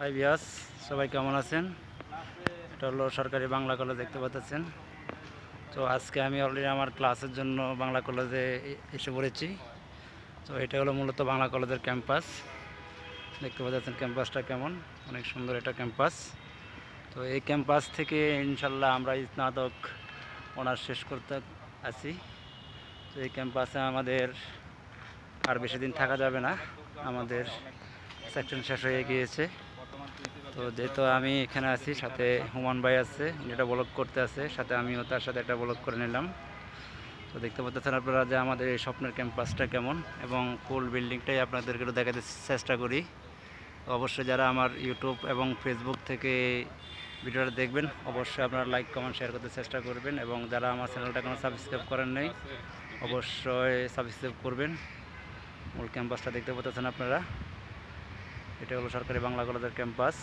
High বিয়াস সবাই কেমন আছেন? এটা হলো সরকারি বাংলা কলেজ দেখতে পাচ্ছেন। তো আজকে আমি অলরেডি আমার ক্লাসের জন্য বাংলা কলেজে এসে পড়েছি। তো এটা হলো মূলত বাংলা কলেজের ক্যাম্পাস দেখতে পাচ্ছেন ক্যাম্পাসটা কেমন? অনেক সুন্দর এটা ক্যাম্পাস তো এই ক্যাম্পাস থেকে ইনশাল্লাহ আমরা স্নাতক অনার্স শেষ করতে আছি। তো এই ক্যাম্পাসে আমাদের আর বেশি দিন থাকা যাবে না। আমাদের সেকশন শেষ হয়ে গিয়েছে। তো যেহেতু আমি এখানে আছি, সাথে হুমান ভাই আছে যেটা ব্লগ করতে আছে, সাথে আমিও তার সাথে একটা ব্লগ করে নিলাম। তো দেখতে পাচ্ছেন আপনারা যে আমাদের এই স্বপ্নের ক্যাম্পাসটা কেমন, এবং ফুল বিল্ডিংটাই আপনাদেরকে দেখাতে চেষ্টা করি। অবশ্যই যারা আমার ইউটিউব এবং ফেসবুক থেকে ভিডিওটা দেখবেন, অবশ্যই আপনারা লাইক কমেন্ট শেয়ার করতে চেষ্টা করবেন, এবং যারা আমার চ্যানেলটা কোনো সাবস্ক্রাইব করেন নাই, অবশ্যই সাবস্ক্রাইব করবেন। মূল ক্যাম্পাসটা দেখতে পাচ্ছেন আপনারা। এটা হলো সরকারি বাংলা কলেজের ক্যাম্পাস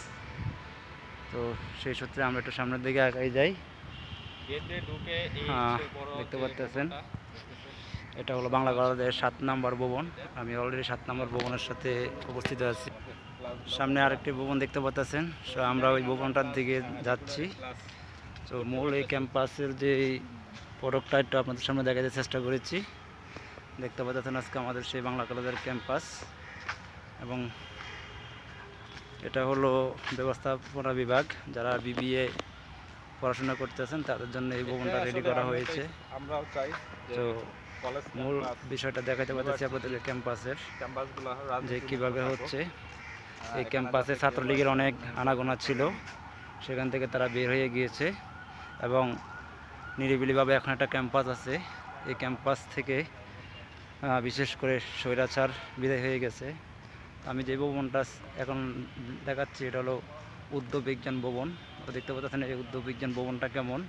তো সেই সূত্রে আমরা একটু সামনের দিকে আগাই যাই। হ্যাঁ, দেখতে যে পারতেছেন। এটা হলো বাংলা কলেজের সাত নম্বর ভবন। আমি অলরেডি সাত নম্বর ভবনের সাথে উপস্থিত আছি। সামনে আরেকটি ভবন দেখতে পাচ্ছেন সো আমরা ওই ভবনটার দিকে যাচ্ছি। তো মূল এই ক্যাম্পাসের যে প্রোডাক্টটা একটু আপনাদের সামনে দেখাতে চেষ্টা করেছি। দেখতে পাচ্ছেন আজকে আমাদের সেই বাংলা কলেজের ক্যাম্পাস। এবং এটা হলো ব্যবস্থাপনা বিভাগ যারা বিবিএ পড়াশোনা করতেছেন তাদের জন্য এই ভবনটা রেডি করা হয়েছে। আমরাও চাই তো কলেজ মূল বিষয়টা দেখাতে পারতেছি আপনাদের ক্যাম্পাসের ক্যাম্পাসগুলো যে কীভাবে হচ্ছে। এই ক্যাম্পাসে ছাত্রলীগের অনেক আনাগোনা ছিল। সেখান থেকে তারা বের হয়ে গিয়েছে এবং নিরিবিলিভাবে এখন একটা ক্যাম্পাস আছে। এই ক্যাম্পাস থেকে বিশেষ করে স্বৈরাচার বিদায় হয়ে গেছে। আমি যে ভবনটা এখন দেখাচ্ছি, এটা হলো উদ্যোগ বিজ্ঞান ভবন। তো দেখতে পাচ্ছেন এই উদ্যোগ বিজ্ঞান ভবনটা কেমন।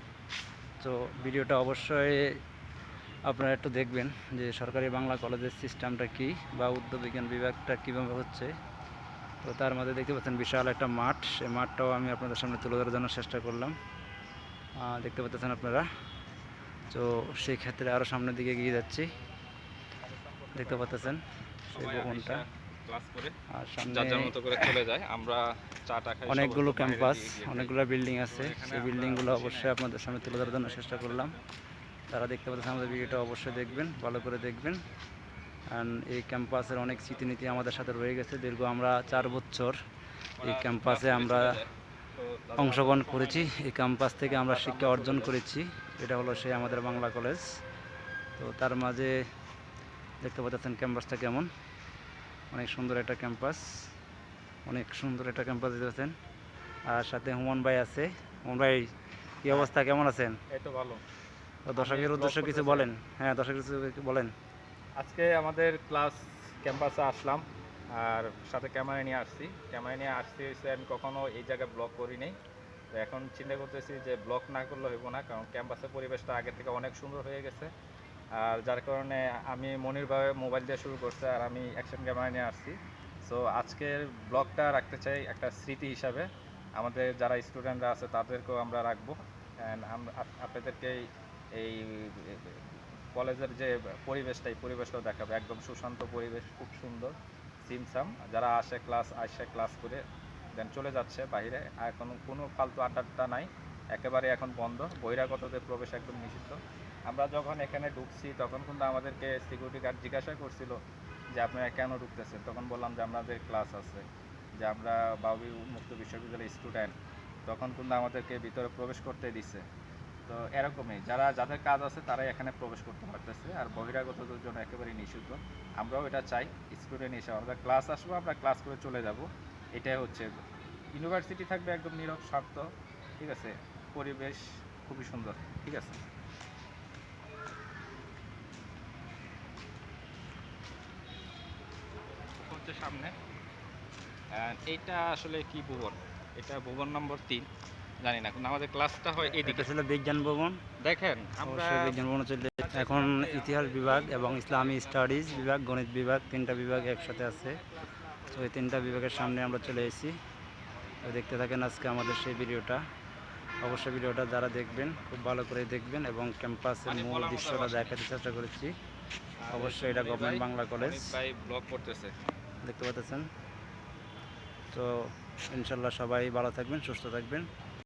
তো ভিডিওটা অবশ্যই আপনারা একটু দেখবেন যে সরকারি বাংলা কলেজের সিস্টেমটা কী বা উদ্যোগ বিজ্ঞান বিভাগটা কীভাবে হচ্ছে। তো তার মধ্যে দেখতে পাচ্ছেন বিশাল একটা মাঠ। সেই মাঠটাও আমি আপনাদের সামনে তুলে ধরার জন্য চেষ্টা করলাম। দেখতে পাচ্ছেন আপনারা। তো সেই ক্ষেত্রে আরও সামনের দিকে এগিয়ে যাচ্ছি। দেখতে পাচ্ছেন সেই ভবনটা। ক্লাস করে আর যার মতো করে চলে যায় আমরা চাটা খাই অনেকগুলো ক্যাম্পাস। অনেকগুলো বিল্ডিং আছে। সেই বিল্ডিংগুলো অবশ্যই আপনাদের সামনে তুলে ধরার জন্য চেষ্টা করলাম। তারা দেখতে পাচ্ছেন আমাদের ভিডিওটা অবশ্যই দেখবেন ভালো করে দেখবেন। অ্যান্ড এই ক্যাম্পাসের অনেক স্মৃতিনীতি আমাদের সাথে রয়ে গেছে। দীর্ঘ আমরা চার বছর এই ক্যাম্পাসে আমরা অংশগ্রহণ করেছি। এই ক্যাম্পাস থেকে আমরা শিক্ষা অর্জন করেছি। এটা হলো সেই আমাদের বাংলা কলেজ। তো তার মাঝে দেখতে পাচ্ছেন ক্যাম্পাসটা কেমন। অনেক সুন্দর একটা ক্যাম্পাস অনেক সুন্দর একটা ক্যাম্পাস দিতেছেন আর সাথে হুমন ভাই আছে। হুমন ভাই কী অবস্থা? কেমন আছেন? এই তো ভালো। তো দর্শকের উদ্দেশ্য কিছু বলেন। হ্যাঁ দর্শকের কিছু বলেন। আজকে আমাদের ক্লাস ক্যাম্পাসে আসলাম আর সাথে ক্যামেরা নিয়ে আসছি। ক্যামেরা নিয়ে আসতে হয়েছে আমি কখনো এই জায়গায় ব্লগ করি নাই। তো এখন চিন্তা করতেছি যে ব্লগ না করলে হইব না কারণ ক্যাম্পাসের পরিবেশটা আগে থেকে অনেক সুন্দর হয়ে গেছে। আর যার কারণে আমি মনিরভাবে মোবাইল দিয়ে শুরু করছে আর আমি অ্যাকশন ক্যামেরা নিয়ে আসছি। সো আজকের ব্লগটা রাখতে চাই একটা স্মৃতি হিসাবে। আমাদের যারা স্টুডেন্টরা আছে, তাদেরকেও আমরা রাখব। অ্যান্ড আপনাদেরকে এই, কলেজের যে পরিবেশটা, এই পরিবেশটাও দেখাবে। একদম সুশান্ত পরিবেশ, খুব সুন্দর, সিমসাম। যারা আসে ক্লাস আসে ক্লাস করে দেন চলে যাচ্ছে বাইরে। আর এখন কোনো ফালতু আড্ডাটা নাই। একেবারে এখন বন্ধ। বহিরাগতদের প্রবেশ একদম নিষিদ্ধ। আমরা যখন এখানে ঢুকছি, তখন কিন্তু আমাদেরকে সিকিউরিটি গার্ড জিজ্ঞাসা করছিল যে, আপনারা কেন ঢুকতেছেন? তখন বললাম যে, আমাদের ক্লাস আছে, যে আমরা বাবু মুক্ত বিশ্ববিদ্যালয়ের স্টুডেন্ট তখন কিন্তু আমাদেরকে ভিতরে প্রবেশ করতে দিছে। তো এরকমই, যারা, যাদের কাজ আছে, তারাই এখানে প্রবেশ করতে পারতেছে। আর বহিরাগতদের জন্য একেবারেই নিষিদ্ধ। আমরাও এটা চাই স্টুডেন্ট হিসাবে আমরা ক্লাস আসব, আমরা ক্লাস করে চলে যাব। এটাই হচ্ছে। ইউনিভার্সিটি থাকবে একদম নীরব শান্ত ঠিক আছে? পরিবেশ খুবই সুন্দর ঠিক আছে? হচ্ছে সামনে। এইটা আসলে কি ভুবন? এটা ভুবন নম্বর তিন জানি না কিন্তু আমাদের ক্লাসটা হয় এটা এইদিকে ছিল বিজ্ঞান ভবন। দেখেন আমরা বিজ্ঞান ভবনে চলে এখন ইতিহাস বিভাগ এবং ইসলামী স্টাডিজ বিভাগ গণিত বিভাগ তিনটা বিভাগ একসাথে আছে। তো এই তিনটা বিভাগের সামনে আমরা চলে এসেছি। দেখতে থাকেন আজকে আমাদের সেই ভিডিওটা। অবশ্যই ভিডিওটা যারা দেখবেন খুব ভালো করে দেখবেন এবং ক্যাম্পাসের মূল দৃশ্যটা দেখাতে চেষ্টা করেছি। অবশ্যই এটা গভর্নমেন্ট বাংলা কলেজ ব্লগ করতেছে। দেখতে পাচ্ছেন? তো ইনশাল্লাহ সবাই ভালো থাকবেন সুস্থ থাকবেন।